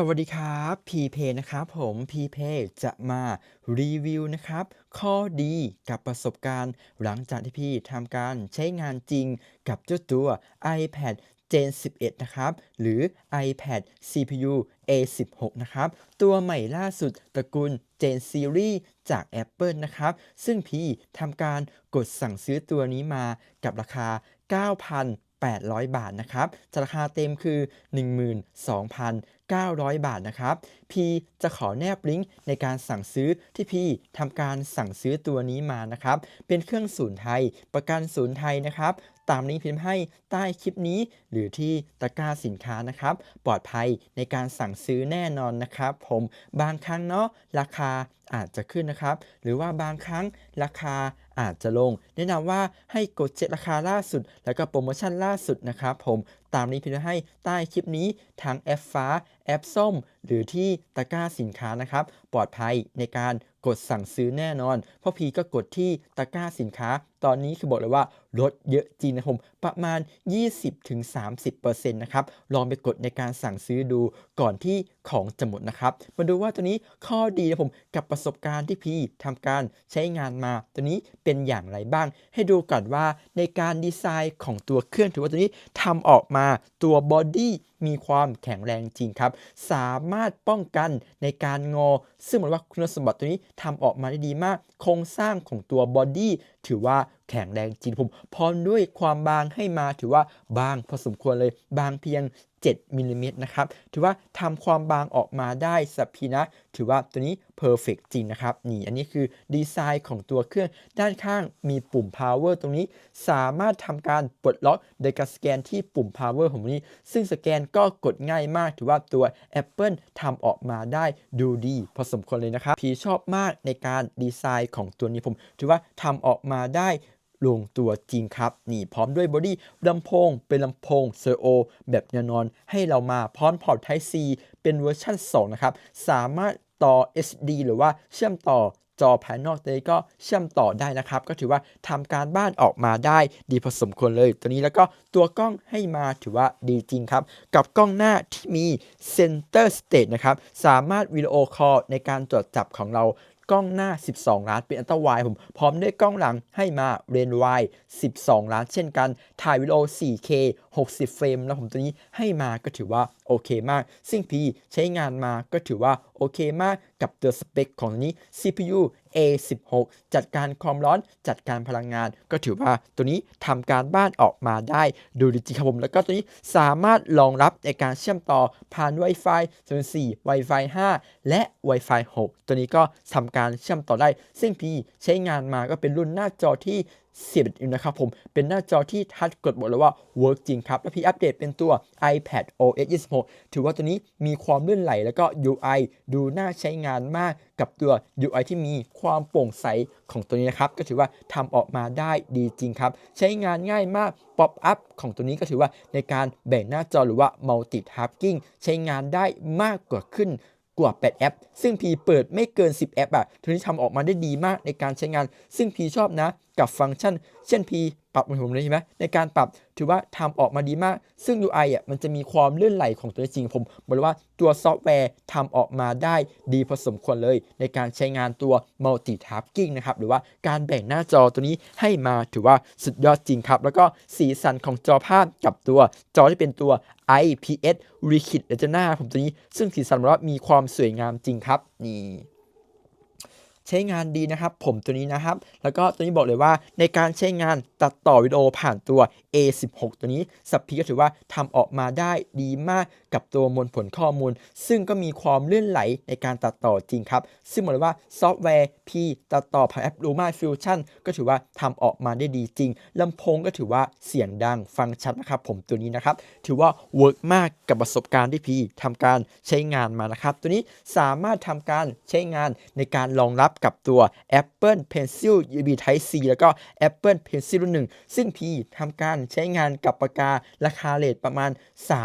สวัสดีครับพีเพนะครับผมพีเพจะมารีวิวนะครับ ข้อดีกับประสบการณ์ หลังจากที่พี่ทำการใช้งานจริงกับเจ้าตัว iPad Gen 11 นะครับ หรือ iPad CPU A16 นะครับ ตัวใหม่ล่าสุดตระกูล Gen Series จาก Apple นะครับ ซึ่งพี่ทำการกดสั่งซื้อตัวนี้มากับราคา 800 บาทนะครับจากราคาเต็มคือ 12,900 บาทนะครับพี่จะขอแนบลิงก์ในการสั่งซื้อที่พี่ทำการสั่งซื้อตัวนี้มานะครับ เป็นเครื่องศูนย์ไทย ประกันศูนย์ไทยนะครับ ตามลิงก์พิมพ์ให้ใต้คลิปนี้ หรือที่ตะกร้าสินค้านะครับ ปลอดภัยในการสั่งซื้อแน่นอนนะครับ ผมบางครั้งเนาะราคาอาจจะขึ้นนะครับ หรือว่าบางครั้งราคา อาจจะลง แนะนำว่าให้กดเช็คราคาล่าสุด แล้วก็โปรโมชั่นล่าสุดนะครับผมตามลิงก์พิมพ์ให้ใต้คลิปนี้ทางแอปฟ้า แอปส้ม หรือที่ตะกร้าสินค้านะครับ ปลอดภัยในการกดสั่งซื้อแน่นอน เพราะพีก็กดที่ตะกร้าสินค้า ตอนนี้คือบอกเลยว่าลดเยอะจริงนะผมประมาณ 20-30%นะครับ ลองไปกดในการสั่งซื้อดูก่อนที่ของจะหมดนะครับ มาดูว่าตัวนี้ข้อดีนะผมกับประสบการณ์ที่พีทำการใช้งานมา ตัวนี้เป็นอย่างไรบ้าง ให้ดูก่อนว่าในการดีไซน์ของตัวเครื่องถือว่าตัวนี้ทำออกมาตัวบอดี้มีความแข็งแรงจริงครับ สามารถป้องกันในการงอ ซึ่งเหมือนว่าคุณสมบัติตัวนี้ทำออกมาได้ดีมาก โครงสร้างของตัวบอดี้ถือว่าแข็งแรงจริงผมพร้อมด้วยความบางให้มาถือว่าบางพอสมควรเลยบางเพียง 7มิลลิเมตรนะครับ ถือว่าทำความบางออกมาได้สับพีนะ ถือว่าตัวนี้เพอร์เฟกจริงนะครับ นี่อันนี้คือดีไซน์ของตัวเครื่องด้านข้างมีปุ่ม power ตรงนี้ สามารถทำการปลดล็อกโดยการสแกนที่ปุ่ม power ของนี้ ซึ่งสแกนก็กดง่ายมาก ถือว่าตัว Apple ทำออกมาได้ดูดี พอสมควรเลยนะครับ พีชอบมากในการดีไซน์ของตัวนี้ผม ถือว่าทำออกมาได้ ลงตัวจริงครับ นี่พร้อมด้วยบอดี้ลำโพง เป็นลำโพงเซโอแบบแนวนอนให้เรามาพร้อมพอร์ต Type C เป็นเวอร์ชัน2 นะครับ สามารถต่อ SD หรือว่าเชื่อมต่อจอภายนอกตัวนี้ก็เชื่อมต่อได้นะครับ ก็ถือว่าทำการบ้านออกมาได้ดีพอสมควรเลย ตัวนี้แล้วก็ตัวกล้องให้มาถือว่าดีจริงครับ กับกล้องหน้าที่มี Center Stage นะครับ สามารถวิดีโอคอลในการตรวจจับของเรา กล้องหน้า 12 ล้านเป็นอัลตร้าไวผมพร้อมด้วยกล้องหลังให้มาเรนไว12 ล้านเช่นกันถ่ายวิดีโอ 4K 60 เฟรม แล้วผมตัวนี้ให้มาก็ถือว่าโอเคมาก ซึ่งพี่ใช้งานมาก็ถือว่าโอเคมากกับตัวสเปคของตัวนี้ CPU A16 จัดการความร้อนจัดการพลังงาน ก็ถือว่าตัวนี้ทำการบ้านออกมาได้ดูดีจริงครับผม แล้วก็ตัวนี้สามารถรองรับในการเชื่อมต่อผ่าน Wi-Fi 04 Wi-Fi 5 และ Wi-Fi 6 ตัวนี้ก็ทำการเชื่อมต่อได้ ซึ่งพี่ใช้งานมาก็เป็นรุ่นหน้าจอที่ เสียบอินนะครับผมเป็นหน้าจอที่ทัชกดบอกเลยว่า work จริงครับ แล้วพี่อัปเดตเป็นตัว iPad OS 26 ถือว่าตัวนี้มีความลื่นไหล แล้วก็ UI ดูน่าใช้งานมากกับตัว UI ที่มีความโปร่งใสของตัวนี้นะครับก็ถือว่าทำออกมาได้ดีจริงครับ ใช้งานง่ายมากป๊อปอัพของตัวนี้ก็ถือว่าในการแบ่งหน้าจอหรือว่า multitasking ใช้งานได้มากกว่าขึ้น กว่า 8 แอป ซึ่งพีเปิดไม่เกิน 10 แอปอะทีนี้ทำออกมาได้ดีมากในการใช้งาน ซึ่งพีชอบนะ กับฟังก์ชัน เช่นพี ปรับมือนผมเลยใช่ไหมในการปรับถือว่าทำออกมาดีมาก ซึ่ง UI อะมันจะมีความลื่นไหลของตัวจริง ผมบอกเลยว่าตัวซอฟต์แวร์ทำออกมาได้ดีพอสมควรเลย ในการใช้งานตัว multitasking นะครับ หรือว่าการแบ่งหน้าจอตัวนี้ให้มาถือว่าสุดยอดจริงครับ แล้วก็สีสันของจอภาพกับตัวจอที่เป็นตัว IPS Liquid Retina ผมตัวนี้ซึ่งสีสันบอกว่ามีความสวยงามจริงครับนี่ ใช้งานดีนะครับ ผมตัวนี้นะครับ แล้วก็ตัวนี้บอกเลยว่าในการใช้งานตัดต่อวิดีโอผ่านตัว A16 ตัวนี้สับพีก็ถือว่าทำออกมาได้ดีมากกับตัวมวลผลข้อมูล ซึ่งก็มีความลื่นไหลในการตัดต่อจริงครับ ซึ่งบอกเลยว่าซอฟต์แวร์ P ตัดต่อผ่านแอป Luma Fusion ก็ถือว่าทำออกมาได้ดีจริงลำโพงก็ถือว่าเสียงดังฟังชัดนะครับผมตัวนี้นะครับ ถือว่าเวิร์กมากกับประสบการณ์ที่พีทำการใช้งานมานะครับ ตัวนี้สามารถทำการใช้งานในการรองรับกับตัว Apple Pencil USB Type C แล้วก็ Apple Pencil รุ่นหนึ่งซึ่งพีทำการใช้งานกับปากการาคาเลทประมาณ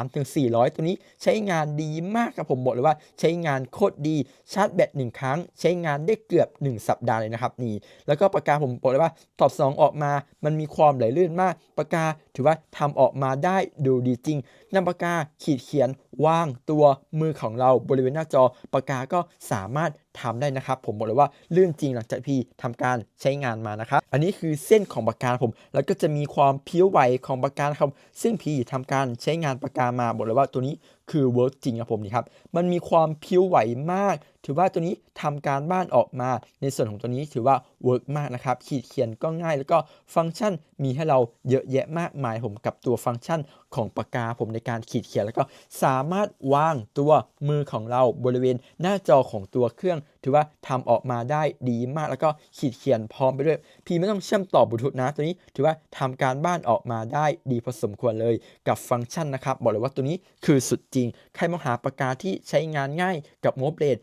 3-400 ตัวนี้นี้ใช้งานดีมากครับผมบอกเลยว่าใช้งานโคตรดีชาร์จแบต1ครั้ง ใช้งานได้เกือบ 1 สัปดาห์เลยนะครับนี่แล้วก็ปากกาผมบอกเลยว่าตอบ 2 ออกมา มันมีความไหลลื่นมากปากกาถือว่าทำออกมาได้ดูดีจริงนำปากกาขีดเขียนวางตัวมือของเราบริเวณหน้าจอปากกาก็สามารถทำได้นะครับ ผมบอกเลยว่าลื่นจริงหลังจากพี่ทำการใช้งานมานะครับ อันนี้คือเส้นของปากกาผม แล้วก็จะมีความเพี้ยวไหวของปากกาครับซึ่งพี่ทำการใช้งานปากกามาบอกเลยว่าตัวนี้คือเวิร์กจริงครับผมนี่ครับ มันมีความพิ้วไหวมาก ถือว่าตัวนี้ทำการบ้านออกมา ในส่วนของตัวนี้ถือว่าเวิร์กมากนะครับ ขีดเขียนก็ง่าย แล้วก็ฟังก์ชันมีให้เราเยอะแยะมากมายผมกับตัวฟังก์ชันของปากกาผมในการขีดเขียน แล้วก็สามารถวางตัวมือของเราบริเวณหน้าจอของตัวเครื่อง ถือว่าทำออกมาได้ดีมากแล้วก็ขีดเขียนพร้อมไปด้วย พี่ไม่ต้องเชื่อมต่อบลูทูธนะ ตัวนี้ถือว่าทำการบ้านออกมาได้ดีพอสมควรเลยกับฟังก์ชันนะครับ บอกเลยว่าตัวนี้คือสุดจริง ใครมองหาปากกาที่ใช้งานง่ายกับงบเรท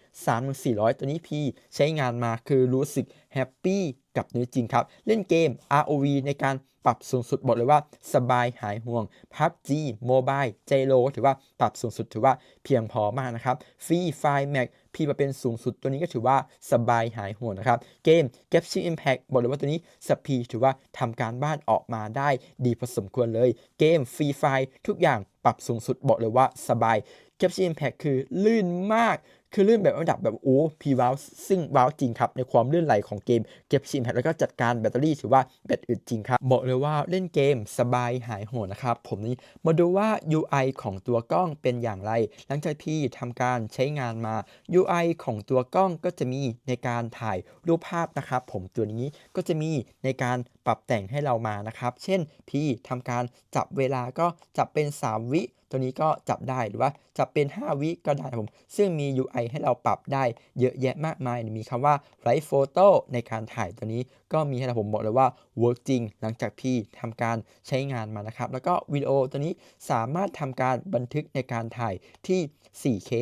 3-400ตัวนี้พี่ใช้งานมาคือรู้สึกแฮปปี้กับเนื้อจริงครับ เล่นเกม ROV ในการปรับสูงสุดบอกเลยว่า สบายหายห่วง PUBG Mobile เจโลถือว่าปรับสูงสุดถือว่าเพียงพอมากนะครับฟรีไฟแม็ก พีมาเป็นสูงสุดตัวนี้ก็ถือว่าสบายหายห่วงนะครับ เกม Genshin Impact บอกเลยว่าตัวนี้สปีถือว่าทำการบ้านออกมาได้ดีพอสมควรเลย เกมฟรีไฟทุกอย่างปรับสูงสุดบอกเลยว่าสบาย Genshin Impact คือลื่นมาก คือลื่นแบบระดับแบบโอ้พีว้าวซึ่งว้าวจริงครับ ในความลื่นไหลของเกมเก็บชิมแพแล้วก็จัดการแบตเตอรี่ถือว่าแบตอึดจริงครับ บอกเลยว่าเล่นเกมสบายหายโหดนะครับ ผมนี้มาดูว่า UI ของตัวกล้องเป็นอย่างไร หลังจากที่ทำการใช้งานมา UI ของตัวกล้องก็จะมีในการถ่ายรูปภาพนะครับผมตัวนี้ก็จะมีในการปรับแต่งให้เรามานะครับ เช่นพี่ทำการจับเวลาก็จับเป็น 3 วิ ตัวนี้ก็จับได้หรือว่าจับเป็น 5 วิก็ได้ผม ซึ่งมี UI ให้เราปรับได้เยอะแยะมากมาย มีคำว่า Write Photo ในการถ่ายตัวนี้ก็มีให้เราผมบอกเลยว่า work จริง หลังจากพี่ทำการใช้งานมานะครับ แล้วก็วิดีโอตัวนี้สามารถทำการบันทึกในการถ่ายที่ 4K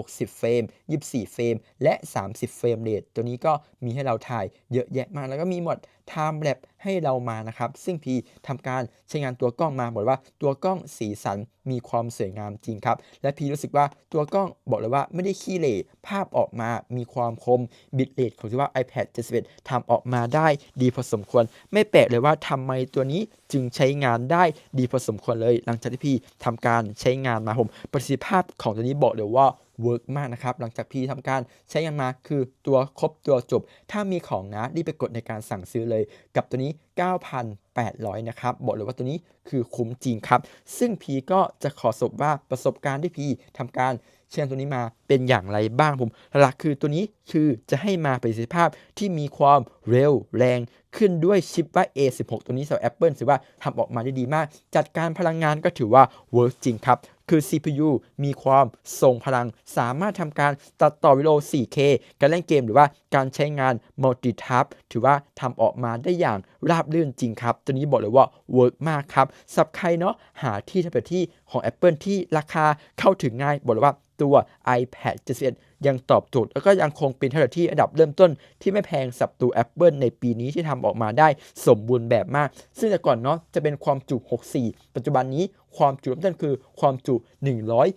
60 เฟรม 24 เฟรม และ 30 เฟรมเรทตัวนี้ก็มีให้เราถ่ายเยอะแยะมาก แล้วก็มีหมด Time Lapse ให้เรามานะครับ ซึ่งพีทำการใช้งานตัวกล้องมาบอกว่าตัวกล้องสีสันมีความสวยงามจริงครับ และพีรู้สึกว่าตัวกล้องบอกเลยว่าไม่ได้ขี้เหร่ภาพออกมามีความคมบิตเรทของที่ว่า iPad 71ทำออกมาได้ดีพอสมควร ไม่แปลกเลยว่าทำไมตัวนี้จึงใช้งานได้ดีพอสมควรเลย หลังจากที่พีทำการใช้งานมาผมประสิทธิภาพของตัวนี้บอกเลยว่า เวิร์กมากนะครับหลังจากพี่ทำการใช้งานมาคือตัวครบตัวจบ ถ้ามีของนะรีบไปกดในการสั่งซื้อเลย กับตัวนี้ 9,800 นะครับ บอกเลยว่าตัวนี้คือคุ้มจริงครับ ซึ่งพีก็จะขอสบว่าประสบการณ์ที่พีทำการเชื่อตัวนี้มาเป็นอย่างไรบ้างผม หลักคือตัวนี้คือจะให้มาประสิทธิภาพที่มีความเร็วแรง ขึ้นด้วยชิปว่า A16 ตัวนี้สำหรับ Apple ถือว่าทำออกมาได้ดีมาก จัดการพลังงานก็ถือว่าเวิร์กจริงครับ คือ CPU มีความทรงพลัง สามารถทำการตัดต่อวิดีโอ 4K การเล่นเกมหรือว่าการใช้งาน Multitask ถือว่าทำออกมาได้อย่างราบรื่นจริงครับ ตัวนี้บอกเลยว่าเวิร์กมากครับสับใครเนาะหาที่ทำที่ของ Apple ที่ราคาเข้าถึงง่ายบอกเลยว่าตัว iPad 71 ยังตอบโจทย์แล้วก็ยังคงเป็นเท่าที่อันดับเริ่มต้นที่ไม่แพงสับตัว Apple ในปีนี้ที่ทำออกมาได้สมบูรณ์แบบมาก ซึ่งแต่ก่อนเนาะจะเป็นความจุ 64 ปัจจุบันนี้ความจุเริ่มต้นคือความจุ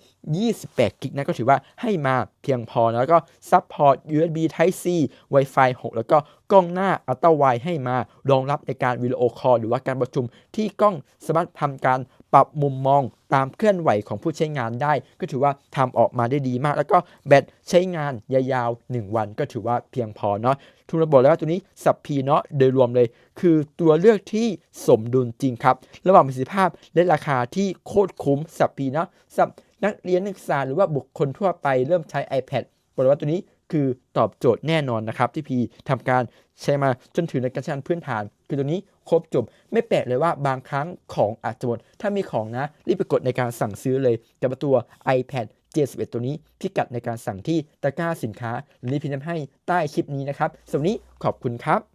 128 กิกนะก็ถือว่าให้มาเพียงพอแล้วก็ซัพพอร์ต USB Type C Wi-Fi 6 แล้วก็กล้องหน้าอัลตร้าไวให้มารองรับในการวิดีโอคอลหรือว่าการประชุมที่กล้องสามารถทำการ ปรับมุมมองตามเคลื่อนไหวของผู้ใช้งานได้ ก็ถือว่าทำออกมาได้ดีมาก แล้วก็แบตใช้งานยาวๆ 1 วันก็ถือว่าเพียงพอเนาะทุกระบบแล้วว่าตัวนี้สับพีเนาะโดยรวมเลย คือตัวเลือกที่สมดุลจริงครับ ระหว่างประสิทธิภาพและราคาที่โคตรคุ้มสับพีเนาะสับนักเรียนนักศึกษาหรือว่าบุคคลทั่วไปเริ่มใช้ iPad บอกเลยว่าตัวนี้ คือตอบโจทย์แน่นอนนะครับ ที่พีทำการใช้มาจนถึงในการใช้งานพื้นฐาน คือตัวนี้ครบจบไม่แปลกเลยว่าบางครั้งของอาจจะหมดถ้ามีของนะ รีบไปกดในการสั่งซื้อเลยแต่ตัว iPad 71ตัวนี้พิกัดในการสั่งที่ตะกร้าสินค้าหรือรีพิมพ์ให้ใต้คลิปนี้นะครับสำหรับนี้ขอบคุณครับ